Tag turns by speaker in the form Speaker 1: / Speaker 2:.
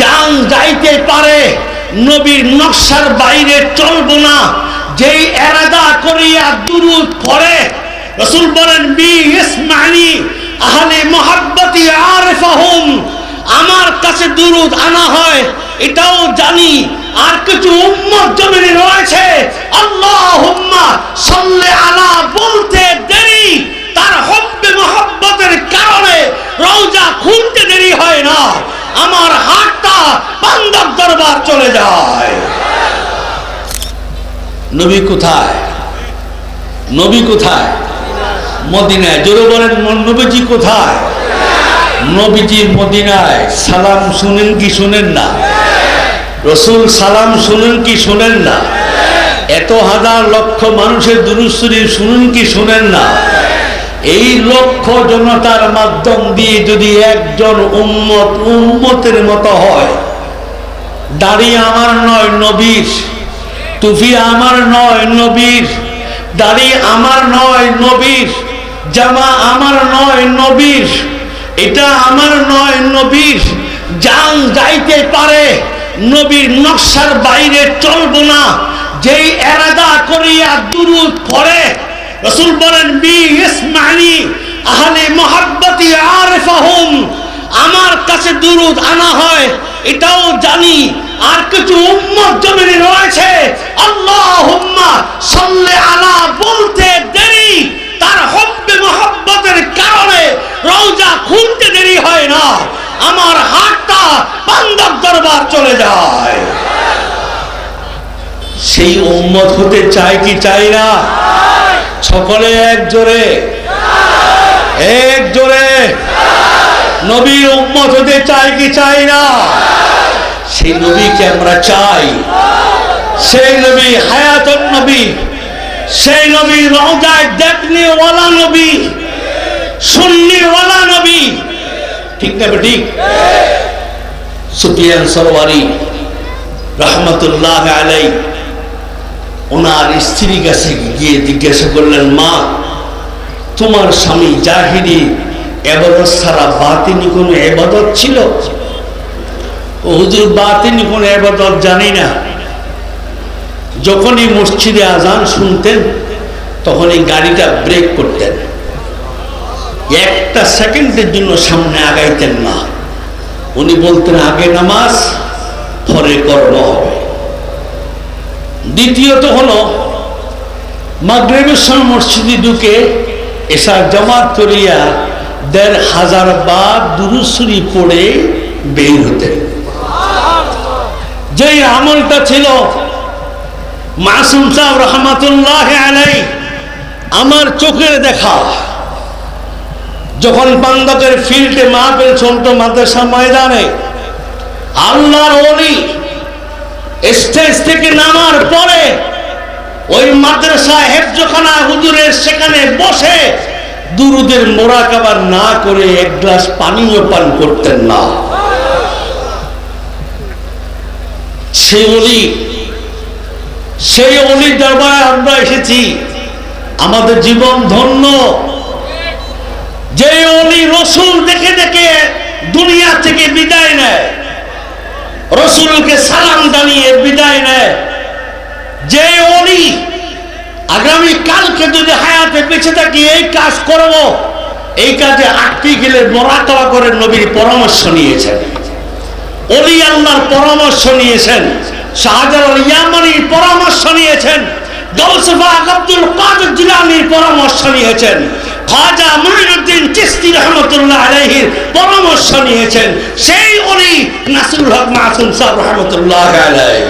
Speaker 1: জান যাইতে পারে, নবীর নকশার বাইরে চলবো না। যেই এরাদা করিয়া দুরুদ পড়ে, রসুল বলেন, বি ইসমানি, আহলে মোহাব্বতি আরেফাহুম, আমার কাছে দুরুদ আনা হয়, এটাও জানি, আর কিছু উম্মত জমিনে রয়েছে। আল্লাহুম্মা সাল্লি আলা বলতে দেরি তার হব্বে মোহাব্বতের কারণে রওজা খুলতে দেরি হয় না আমার হাতটা বান্দর দরবার চলে যায়। নবী কোথায়? নবী কোথায়? মদিনায়। জোরে বলেন নবীজি কোথায়? নবীজি মদিনায়। সালাম শুনেন কি শুনেন না? রসুল সালাম শুনেন কি শুনেন না? এত হাজার লক্ষ মানুষের দুরুশ্বরী শুনেন কি শুনেন না? এই লক্ষ জনতার মাধ্যম দিয়ে যদি একজন উম্মত উম্মতের মতো হয় দাড়ি আমার নয় নবীর টুপি আমার নয় নবীর দাড়ি আমার নয় নবীর, জামা আমার নয় নবীর, এটা আমার নয় নবীর জান যাইতে পারে, নবীর নকশার বাইরে চলবো না। যেই এরাদা করিয়া দুরুদ পড়ে, রসুল বলেন, বি ইসমানি আহলে মোহাব্বতি আরেফাহুম, আমার কাছে এটাও জানি, আর কিছু উম্মত জমিনে রয়েছে। আল্লাহুম্মা সাল্লি আলা বলতে দেরি, তার হব্বে মোহাব্বতের কারণে রওজা খুলতে দেরি হয় না। আমার হাতটা বান্দর দরবার চলে যায়। সেই উম্মত হতে চাই কি চাই না? সকলে এক জোরে। এক জোরে। নবীর উম্মত হতে চাই কি চাই না? সেই নবীকে আমরা চাই। সেই নবী হায়াতন নবী, সেই নবী রওজায় দেখনে ওয়ালা নবী, সুন্নি ওয়ালা নবী। ঠিক না ঠিক সুফিয়ান সরওয়ারি রহমতুল্লাহ আলাই ওনার স্ত্রীর কাছে গিয়ে জিজ্ঞাসা করলেন, মা, তোমার স্বামী জাহিরি এবাদত ছাড়া বাতিনি কোনো এবাদত ছিল? ও হুজুর বাতিনি কোনো এবাদত জানি না। যখনই মসজিদে আজান শুনতেন, তখনই গাড়িটা ব্রেক করতেন। একটা সেকেন্ডের জন্য সামনে আগাইতেন না। উনি বলতেন, আগে নামাজ, পরে কর্ম হবে। দ্বিতীয়ত হলো মাগরেবেশ্বর মসজিদে ঢুকে এসা জমাত করিয়া দেড় হাজার বার দুরুসুরি পড়ে বের হতেন। যেই আমলটা ছিল, মাসুম সাহেব রহমাতুল্লাহ আমার চোখের দেখা। যখন পান্দকের ফিল্ডে মাহফিল চলতো মাদ্রাসা ময়দানে, আল্লাহর অলি স্টেজ থেকে নামার পরে ওই মাদ্রাসা হেফজখানা হুজুরের সেখানে বসে দুরুদের মোরাকাবার না করে এক গ্লাস পানীয় পান করতেন না। সেই অলি, সেই অলির দরবারে আমরা এসেছি। আমাদের জীবন ধন্য। যে অলি রসুল দেখে দেখে দুনিয়া থেকে বিদায় নেয়, রসুলকে সালাম জানিয়ে বিদায় নেয়। যে অলি আগামী কালকে যদি হায়াতে বেঁচে থাকি, এই কাজ করব। এই কাজে আটকে গেলে মরাতবা করে নবীর পরামর্শ নিয়েছেন। অলি আল্লাহর পরামর্শ নিয়েছেন, শাহজালাল ইয়ামানির পরামর্শ নিয়েছেন গৌসফা আব্দুল কাদের জিলানির পরামর্শ নিয়েছেন, খাজা মঈনুদ্দিন চিস্তি রহমতুল্লাহ আলাইহির পরামর্শ নিয়েছেন, সেই অলি নাসিরুল হক মাসুম সাহেব রহমতুল্লাহ আলাইহি।